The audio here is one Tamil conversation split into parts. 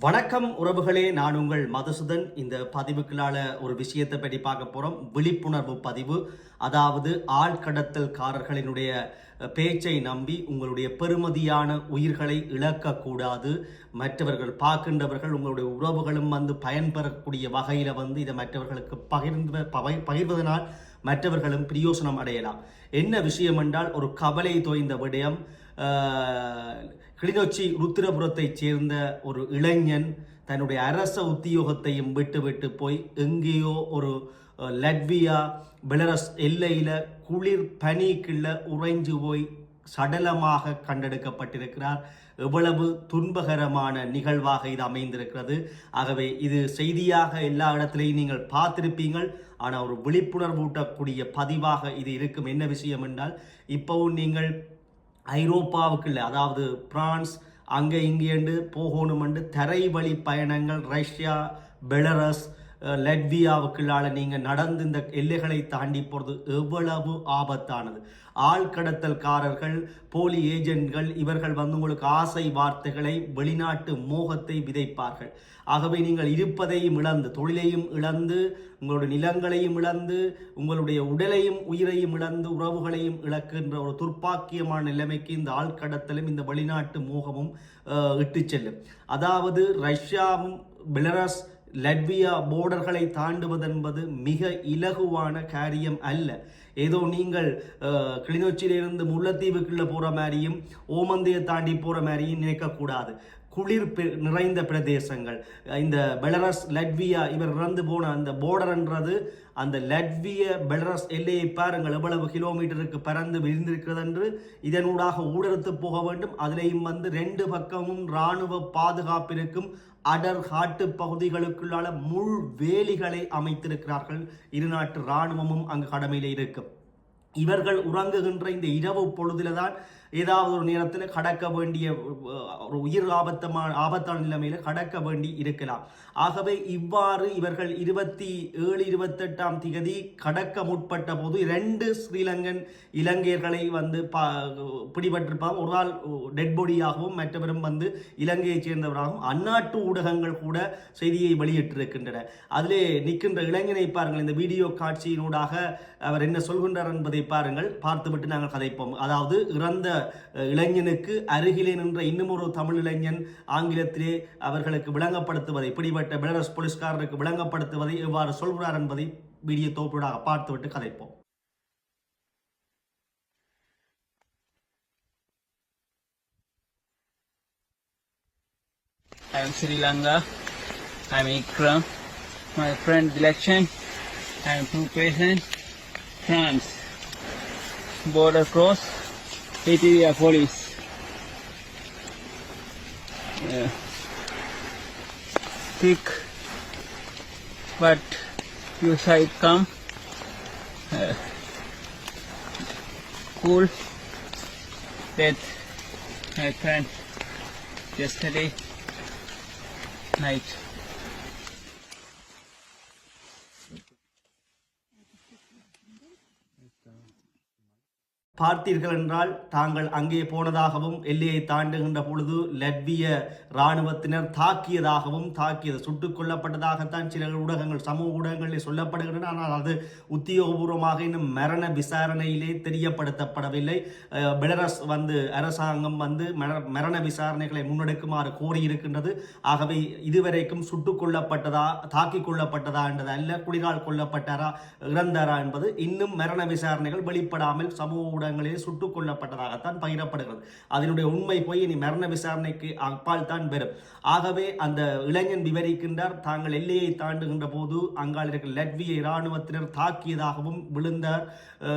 வணக்கம் உறவுகளே நான் உங்கள் மதுசுதன். இந்த பதிவுக்குள்ளால ஒரு விஷயத்தை பற்றி பார்க்க போகிறோம் விழிப்புணர்வு பதிவு. அதாவது ஆழ்கடத்தல்காரர்களினுடைய பேச்சை நம்பி உங்களுடைய பெருமதியான உயிர்களை இழக்கக்கூடாது. மற்றவர்கள் பார்க்கின்றவர்கள் உங்களுடைய உறவுகளும் வந்து பயன்பெறக்கூடிய வகையில் வந்து இதை மற்றவர்களுக்கு பகிர்ந்து பகை- பகிர்வதனால் மற்றவர்களும் பிரயோசனம் அடையலாம். என்ன விஷயம் என்றால் ஒரு கவலை தோய்ந்த விடயம் கிளிநொச்சி ருத்திரபுரத்தைச் சேர்ந்த ஒரு இளைஞன் தன்னுடைய அரச உத்தியோகத்தையும் விட்டுவிட்டு போய் எங்கேயோ ஒரு லட்வியா பெலரஸ் எல்லையில் குளிர் பனிக்குள்ள உறைஞ்சு போய் சடலமாக கண்டெடுக்கப்பட்டிருக்கிறார். எவ்வளவு துன்பகரமான நிகழ்வாக இது அமைந்திருக்கிறது. ஆகவே இது செய்தியாக எல்லா இடத்திலையும் நீங்கள் பார்த்திருப்பீங்கள். ஆனால் ஒரு விழிப்புணர்வூட்டக்கூடிய பதிவாக இது இருக்கும். என்ன விஷயம் என்றால் இப்போவும் நீங்கள் ஐரோப்பாவுக்கு இல்லை. அதாவது பிரான்ஸ் அங்கே இங்கேண்டு போகணுமெண்டு தரை வழி பயணங்கள் ரஷ்யா பெலரஸ் லட்வியாவுக்குள்ளால நீங்கள் நடந்து இந்த எல்லைகளை தாண்டி போகிறது எவ்வளவு ஆபத்தானது. ஆள்கடத்தல்காரர்கள் போலி ஏஜென்ட்கள் இவர்கள் வந்து உங்களுக்கு ஆசை வார்த்தைகளை வெளிநாட்டு மோகத்தை விதைப்பார்கள். ஆகவே நீங்கள் இருப்பதையும் இழந்து தொழிலையும் இழந்து உங்களுடைய நிலங்களையும் இழந்து உங்களுடைய உடலையும் உயிரையும் இழந்து உறவுகளையும் இழக்கின்ற ஒரு துர்ப்பாக்கியமான நிலைமைக்கு இந்த ஆழ்கடத்தலும் இந்த வெளிநாட்டு மோகமும் இட்டு செல்லும். அதாவது ரஷ்யாவும் பெலரஸ் லட்வியா போர்டர்களை தாண்டுவதென்பது மிக இலகுவான காரியம் அல்ல. ஏதோ நீங்கள் கிளிநொச்சியிலிருந்து முல்லைத்தீவுக்குள்ளே போகிற மாதிரியும் ஓமந்தையை தாண்டி போகிற மாதிரியும் நினைக்கக்கூடாது. குளிர் நிறைந்த பிரதேசங்கள். இந்த பெலரஸ் லட்வியா இவர் இறந்து போன அந்த borderன்றது அந்த லட்விய பெலரஸ் எல்லையை பாருங்கள் எவ்வளவு கிலோமீட்டருக்கு பறந்து விரிந்திருக்கிறது என்று இதனூடாக ஊடறுத்து போக வேண்டும். அதிலேயும் வந்து ரெண்டு பக்கமும் இராணுவ பாதுகாப்பிற்கும் அடர் காட்டு பகுதிகளுக்குள்ளால முள் வேலிகளை அமைத்திருக்கிறார்கள். இரு நாட்டு இராணுவமும் அங்கு கடமையில் இருக்கும். இவர்கள் உறங்குகின்ற இந்த இரவு பொழுதில்தான் ஏதாவது ஒரு நேரத்தில் கடக்க வேண்டிய ஒரு உயிர் ஆபத்தமான ஆபத்தான நிலைமையில கடக்க வேண்டி இருக்கலாம். ஆகவே இவ்வாறு இவர்கள் இருபத்தி ஏழு இருபத்தெட்டாம் திகதி கடக்க முற்பட்ட போது இரண்டு ஸ்ரீலங்கன் இலங்கையர்களை வந்து பா பிடிபட்டிருப்பாங்க. ஒரு ஆள் டெட் பாடியாகவும் மற்றவரும் வந்து இலங்கையைச் சேர்ந்தவராகவும் அந்நாட்டு ஊடகங்கள் கூட செய்தியை வெளியிட்டிருக்கின்றன. அதிலே நிற்கின்ற இளைஞனை பாருங்கள். இந்த வீடியோ காட்சியினூடாக அவர் என்ன சொல்கின்றார் என்பதை பாருங்கள். பார்த்துவிட்டு நாங்கள் கதைப்போம். அதாவது இறந்த இளைஞனுக்கு அருகிலே நின்ற இன்னுமொரு தமிழ் இளைஞன் ஆங்கிலத்திலே அவர்களுக்கு விளங்கப்படுத்துவதை பிடிபட்ட பெலரஸ் போலீஸ்காரருக்கு விளங்கப்படுத்துவதை எவ்வாறு சொல்கிறார் என்பதை வீடியோ தொகுப்பூடாக பார்த்துவிட்டு கதைப்போம் I am Sri Lanka. I am Ikram. My friend Dilekshan. I am two patients. France. Border cross. Italia police. Yeah. Thick. But you side come. Uh, cool. That friend yesterday night. பார்த்தீர்கள் என்றால் தாங்கள் அங்கே போனதாகவும் எல்லையை தாண்டுகின்ற பொழுது லட்விய இராணுவத்தினர் தாக்கியதாகவும் தாக்கியது சுட்டுக் கொல்லப்பட்டதாகத்தான் சில ஊடகங்கள் சமூக ஊடகங்களில் சொல்லப்படுகின்றன. ஆனால் அது உத்தியோகபூர்வமாக இன்னும் மரண விசாரணையிலே தெரியப்படுத்தப்படவில்லை. பெலரஸ் வந்து அரசாங்கம் வந்து மரண விசாரணைகளை முன்னெடுக்குமாறு கோரியிருக்கின்றது. ஆகவே இதுவரைக்கும் சுட்டுக் கொல்லப்பட்டதா தாக்கிக் கொள்ளப்பட்டதா என்றது அல்ல குளிரால் கொல்லப்பட்டாரா இறந்தாரா என்பது இன்னும் மரண விசாரணைகள் வெளிப்படாமல் சமூக ஊடகங்களில் சுட்டுக் கொல்லப்பட்டதாகத்தான் பகிரப்படுகிறது. அதனுடைய உண்மை போய் இனி மரண விசாரணைக்கு அப்பால் தான் பெறும். ஆகவே அந்த இளைஞன் விவரிக்கின்றார் தாங்கள் எல்லையை தாண்டுகின்ற போது அங்கால் இருக்கிற லட்விய இராணுவத்தினர் தாக்கியதாகவும் விழுந்தார்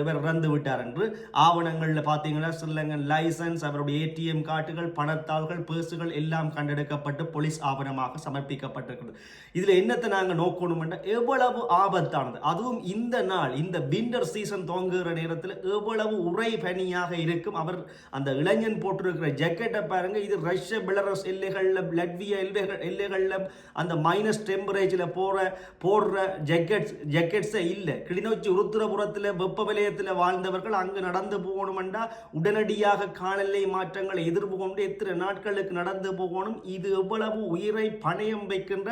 இவர் இறந்து விட்டார் என்று. ஆவணங்களில் பார்த்தீங்கன்னா ஸ்ரீலங்கன் லைசன்ஸ் அவருடைய ஏடிஎம் கார்டுகள் பணத்தாள்கள் பேர்ஸுகள் எல்லாம் கண்டெடுக்கப்பட்டு போலீஸ் ஆவணமாக சமர்ப்பிக்கப்பட்டிருக்கிறது. இதில் என்னத்தை நாங்கள் நோக்கணும் எவ்வளவு ஆபத்தானது. அதுவும் இந்த நாள் இந்த விண்டர் சீசன் துவங்குகிற நேரத்தில் எவ்வளவு உரைபனியாக இருக்கும். அவர் அந்த இளைஞன் போட்டிருக்கிற ஜக்கெட்டை பாருங்க இது ரஷ்ய பெலரஸ் எல்லைகளில் லட்விய எல்லைகள் எல்லைகளில் அந்த மைனஸ் டெம்பரேச்சரில் போகிற போடுற ஜக்கெட்ஸ் ஜக்கெட்ஸே இல்லை. கிளிநொச்சி உருத்திரபுரத்தில் வெப்ப விலையத்தில் வாழ்ந்தவர்கள் அங்கு நடந்து போகணுமெண்டா உடனடியாக காலநிலை மாற்றங்களை எதிர்ப்பு கொண்டு எத்தனை நாட்களுக்கு நடந்து போகணும் இது எவ்வளவு உயிரை பணயம் வைக்கின்ற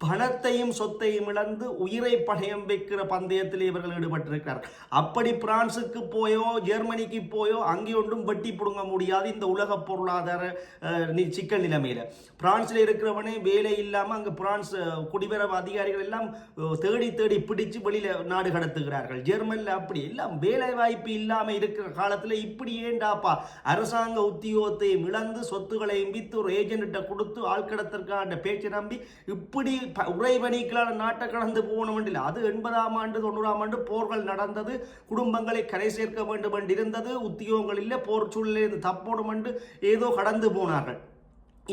பணத்தையும் சொத்தையும் இழந்து உயிரை பணயம் வைக்கிற பந்தயத்தில் இவர்கள் ஈடுபட்டிருக்கிறார். அப்படி பிரான்சுக்கு போயோ ஜெர்மனிக்கு போயோ அங்கே ஒன்றும் வெட்டி பிடுங்க முடியாது இந்த உலக பொருளாதார சிக்கல் நிலைமையில். பிரான்ஸில் இருக்கிறவனே வேலை இல்லாமல் அங்கே பிரான்ஸ் குடிபெறவு குடிவரவு அதிகாரிகள் எல்லாம் தேடி தேடி பிடிச்சு வெளியில் நாடு கடத்துகிறார்கள். ஜெர்மனில் அப்படி எல்லாம் வேலை வாய்ப்பு இல்லாமல் இருக்கிற காலத்தில் இப்படி ஏண்டாப்பா? அரசாங்க உத்தியோகத்தையும் இழந்து சொத்துக்களையும் வித்து ஒரு ஏஜென்ட்டை கொடுத்து ஆழ்கடத்திற்கான பேச்சை நம்பி இப்படி ப- நாட்டை கடந்து போகணும் இல்லை அது எண்பதாம் ஆண்டு தொண்ணூறாம் ஆண்டு போர்கள் நடந்தது. குடும்பங்களை கரை சேர்க்க வேண்டும் என்று இருந்தது. உத்தியோகங்கள் இல்லை போர் சூழ்நிலை தப்போடும் என்று ஏதோ கடந்து போனார்கள்.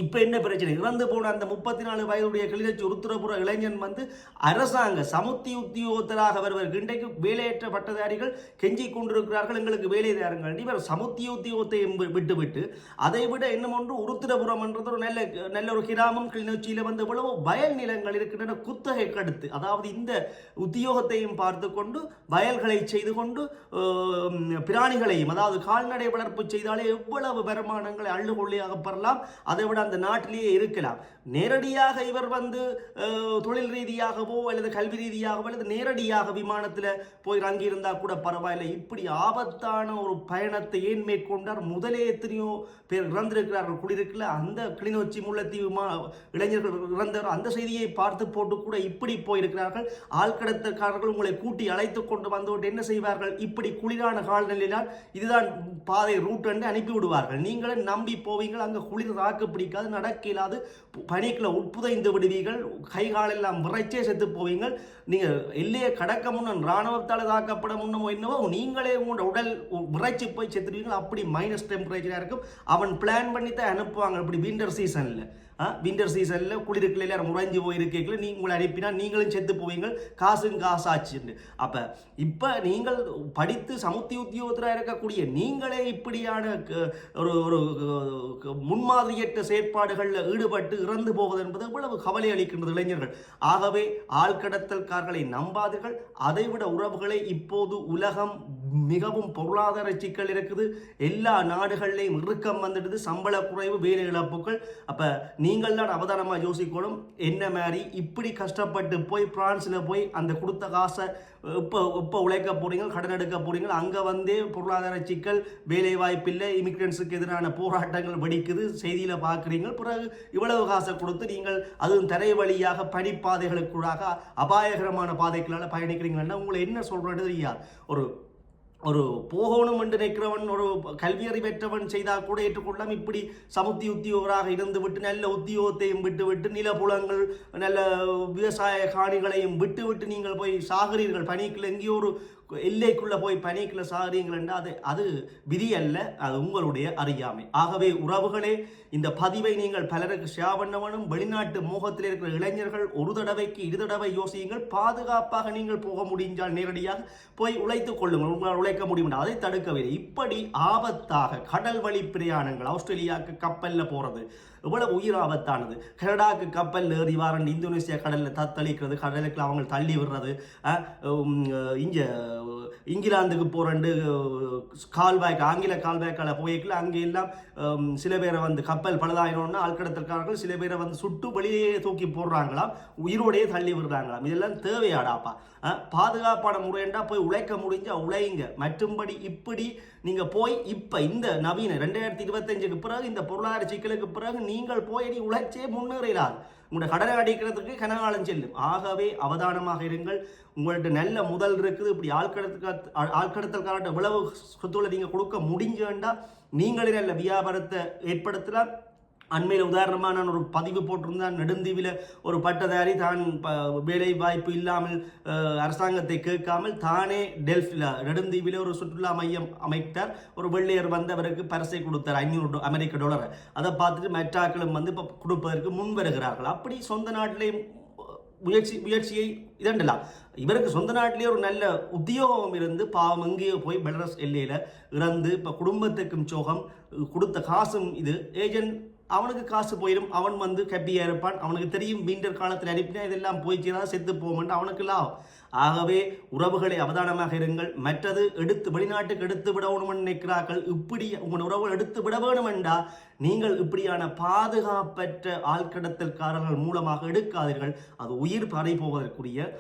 இப்போ என்ன பிரச்சனை? இறந்து போன அந்த முப்பத்தி நாலு வயதுடைய கிளிநொச்சி உருத்திரபுர இளைஞன் வந்து அரசாங்க சமுத்தி உத்தியோகத்தராக வருவர். இன்றைக்கு வேலையற்ற பட்டதாரிகள் கெஞ்சி கொண்டிருக்கிறார்கள். எங்களுக்கு வேலை தாருங்கள் இவர் சமுத்தி உத்தியோகத்தை விட்டுவிட்டு அதை விட இன்னும் ஒன்று உருத்திரபுரம் என்றது ஒரு நல்ல நல்ல ஒரு கிராமம் கிளிநொச்சியில் வந்து இவ்வளவு வயல் நிலங்கள் இருக்கின்றன. குத்தகை கடுத்து அதாவது இந்த உத்தியோகத்தையும் பார்த்து கொண்டு வயல்களை செய்து கொண்டு பிராணிகளையும் அதாவது கால்நடை வளர்ப்பு செய்தாலே எவ்வளவு வருமானங்களை அள்ளுகொள்ளியாக பெறலாம். அதை விட அந்த நாட்டிலேயே இருக்கலாம். நேரடியாக இவர் வந்து தொழில் ரீதியாகவோ அல்லது கல்வி ரீதியாகவோ அல்லது நேரடியாக விமானத்தில் போய் இறங்கியிருந்தால் கூட பரவாயில்லை. இப்படி ஆபத்தான ஒரு பயணத்தை ஏன் மேற்கொண்டார்? முதலே எத்தனையோ பேர் இறந்திருக்கிறார்கள். குடியிருக்கல அந்த கிளிநொச்சி முல்லைத்தீவு மா இளைஞர்கள் இறந்தவர் அந்த செய்தியை பார்த்து போட்டு கூட இப்படி போயிருக்கிறார்கள். ஆழ்கடத்தக்காரர்கள் உங்களை கூட்டி அழைத்து கொண்டு வந்துவிட்டு என்ன செய்வார்கள்? இப்படி குளிரான காலநிலையினால் இதுதான் பாதை ரூட் என்று அனுப்பி விடுவார்கள் நீங்களே நம்பி போவீங்கள். அங்கே குளிர் தாக்கு பிடிக்காது நடக்க இல்லாது பனிக்குள்ள உட்புதைந்து விடுவீர்கள். கை காலெல்லாம் விரைச்சே செத்து போவீங்கள். நீங்கள் எல்லையை கடக்க முன்னும் இராணுவத்தால் தாக்கப்பட முன்னும் என்னவோ நீங்களே உங்களோட உடல் விரைச்சி போய் செத்துருவீங்கள் அப்படி மைனஸ் டெம்பரேச்சராக இருக்கும். அவன் பிளான் பண்ணி தான் அனுப்புவாங்க. இப்படி விண்டர் சீசனில் விண்டர் சீசனில் குளிருக்குள்ள எல்லாரும் முறைஞ்சு போயிருக்கீங்கள நீ உங்களை அனுப்பினா நீங்களும் செத்து போவீங்க. காசும் காசாச்சுன்னு அப்போ இப்போ நீங்கள் படித்து சமுத்தி உத்தியோகத்தில் இருக்கக்கூடிய நீங்களே இப்படியான க- ஒரு ஒரு முன்மாதிரியற்ற செயற்பாடுகளில் ஈடுபட்டு இறந்து போவது என்பது இவ்வளவு கவலை அளிக்கின்றது இளைஞர்கள். ஆகவே ஆழ்கடத்தல்காரர்களை நம்பாதீர்கள். அதைவிட உறவுகளை இப்போது உலகம் மிகவும் பொருளாதார சிக்கல் இருக்குது. எல்லா நாடுகள்லையும் இறுக்கம் வந்துடுது. சம்பள குறைவு வேலை இழப்புகள். அப்போ நீங்கள் தான் அவதானமாக யோசிக்கணும். என்ன மாதிரி இப்படி கஷ்டப்பட்டு போய் பிரான்ஸில் போய் அந்த கொடுத்த காசை இப்போ இப்போ உழைக்க போகிறீங்க கடன் எடுக்க போகிறீங்க அங்கே வந்தே பொருளாதார சிக்கல் வேலை வாய்ப்பில்லை இமிக்ரெண்ட்ஸுக்கு எதிரான போராட்டங்கள் வெடிக்குது செய்தியில் பார்க்குறீங்க. பிறகு இவ்வளவு காசை கொடுத்து நீங்கள் அதுவும் தரை வழியாக பனிப்பாதைகளுக்குள்ளாக அபாயகரமான பாதைகளால் பயணிக்கிறீங்கன்னா உங்களை என்ன சொல்கிறது தெரியாது ஒரு ஒரு போகணும் என்று நிற்கிறவன் ஒரு கல்வி பெற்றவன் செய்தால் கூட ஏற்றுக்கொள்ளலாம். இப்படி சமுத்தி உத்தியோகராக இருந்து விட்டு நல்ல உத்தியோகத்தையும் விட்டுவிட்டு நிலப்புலங்கள் நல்ல விவசாய காணிகளையும் விட்டு விட்டு நீங்கள் போய் சாகிறீர்கள். பனிக்குள்ள எங்கேயோ ஒரு எல்லைக்குள்ளே போய் பனிக்குள்ள சாகிறீங்கள் என்றால் அது அது விதி அல்ல அது உங்களுடைய அறியாமை. ஆகவே உறவுகளே இந்த பதிவை நீங்கள் பலருக்கு ஷேர் பண்ணவனும் வெளிநாட்டு மோகத்தில் இருக்கிற இளைஞர்கள் ஒரு தடவைக்கு இரு தடவை யோசியுங்கள். பாதுகாப்பாக நீங்கள் போக முடிஞ்சால் நேரடியாக போய் உழைத்துக் கொள்ளுங்கள். உங்களால் உழைக்க முடியும் அதை தடுக்கவில்லை. இப்படி ஆபத்தாக கடல் வழி பிரயாணங்கள் ஆஸ்திரேலியாவுக்கு கப்பலில் போகிறது எவ்வளவு உயிர் ஆபத்தானது. கனடாக்கு கப்பல் ஏறி வாரண்டு இந்தோனேசியா கடலில் தத்தளிக்கிறது. கடலுக்கு அவங்க தள்ளி விடுறது இங்கே இங்கிலாந்துக்கு போறண்டு கால்வாய்க்கு ஆங்கில கால்வாய்க்கால போய்க்கல அங்கே எல்லாம் சில பேரை வந்து கப்பல் பழுதாயினோன்னா ஆழ்கடத்திற்காரர்கள் சில பேரை வந்து சுட்டு வெளியே தூக்கி போடுறாங்களாம் உயிரோடையே தள்ளி விடுறாங்களாம். இதெல்லாம் தேவையாடாப்பா? பாதுகாப்பான முறையண்டா போய் உழைக்க முடிஞ்சால் உழையுங்க மற்றும்படி இப்படி நீங்கள் போய் இப்போ இந்த நவீன ரெண்டாயிரத்தி இருபத்தஞ்சுக்கு பிறகு இந்த பொருளாதார சிக்கலுக்கு பிறகு நீங்கள் போய் நீ உழைச்சே முன்னேறாது உங்களோட கடனை அடிக்கிறதுக்கு கனகாலம் செல்லும். ஆகவே அவதானமாக இருங்கள். உங்கள்ட்ட நல்ல முதல் இருக்குது. இப்படி ஆழ்கடத்துக்கு ஆழ்கடத்தல்காரட்ட இவ்வளவு சொத்துக்களை நீங்கள் கொடுக்க முடிஞ்சேண்டா நீங்களே நல்ல வியாபாரத்தை ஏற்படுத்தலாம். அண்மையில் உதாரணமாக நான் ஒரு பதிவு போட்டிருந்தேன். நெடுந்தீவில் ஒரு பட்டதாரி தான் ப- வேலை வாய்ப்பு இல்லாமல் அரசாங்கத்தை கேட்காமல் தானே டெல்ஃபில் நெடுந்தீவில் ஒரு சுற்றுலா மையம் அமைத்தார். ஒரு வெள்ளையர் வந்து அவருக்கு பரிசை கொடுத்தார் ஐநூறு அமெரிக்க டாலரை. அதை பார்த்துட்டு மெட்ராக்களும் வந்து இப்போ கொடுப்பதற்கு முன் வருகிறார்கள். அப்படி சொந்த நாட்டிலேயும் முயற்சி முயற்சியை இதண்டலாம். இவருக்கு சொந்த நாட்டிலே ஒரு நல்ல உத்தியோகம் இருந்து பாவம் எங்கேயோ போய் பெலரஸ் எல்லையில் இறந்து இப்போ குடும்பத்துக்கும் சோகம் கொடுத்த காசும் இது. ஏஜென்ட் அவனுக்கு காசு போயிடும் அவன் வந்து ஹாப்பியாக இருப்பான். அவனுக்கு தெரியும் மீண்டர் காலத்தில் அனுப்பினா இதெல்லாம் போயிடுச்சுனா செத்து போமென்ட்டு அவனுக்கு லாபம் ஆகவே உறவுகளை அவதானமாக இருங்கள். மற்றது எடுத்து வெளிநாட்டுக்கு எடுத்து விடணும்னு நினைக்கிறார்கள். இப்படி உங்கள் உறவுகள் எடுத்து விட வேணுமெண்டா நீங்கள் இப்படியான பாதுகாப்பற்ற ஆழ்கடத்தல்காரர்கள் மூலமாக எடுக்காதீர்கள். அது உயிர் பறை போவதற்குரிய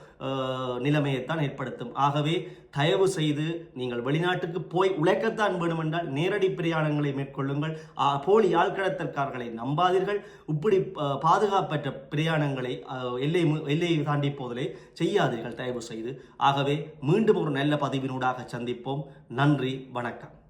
நிலைமையைத்தான் ஏற்படுத்தும். ஆகவே தயவு செய்து நீங்கள் வெளிநாட்டுக்கு போய் உழைக்கத்தான் வேண்டுமென்றால் நேரடி பிரயாணங்களை மேற்கொள்ளுங்கள். போலி ஆழ்கடத்தல்காரர்களை நம்பாதீர்கள். இப்படி பாதுகாப்பற்ற பிரயாணங்களை எல்லை மு- எல்லையை தாண்டி போதலை செய்யாதீர்கள் தயவு செய்து. ஆகவே மீண்டும் ஒரு நல்ல பதிவினூடாக சந்திப்போம். நன்றி வணக்கம்.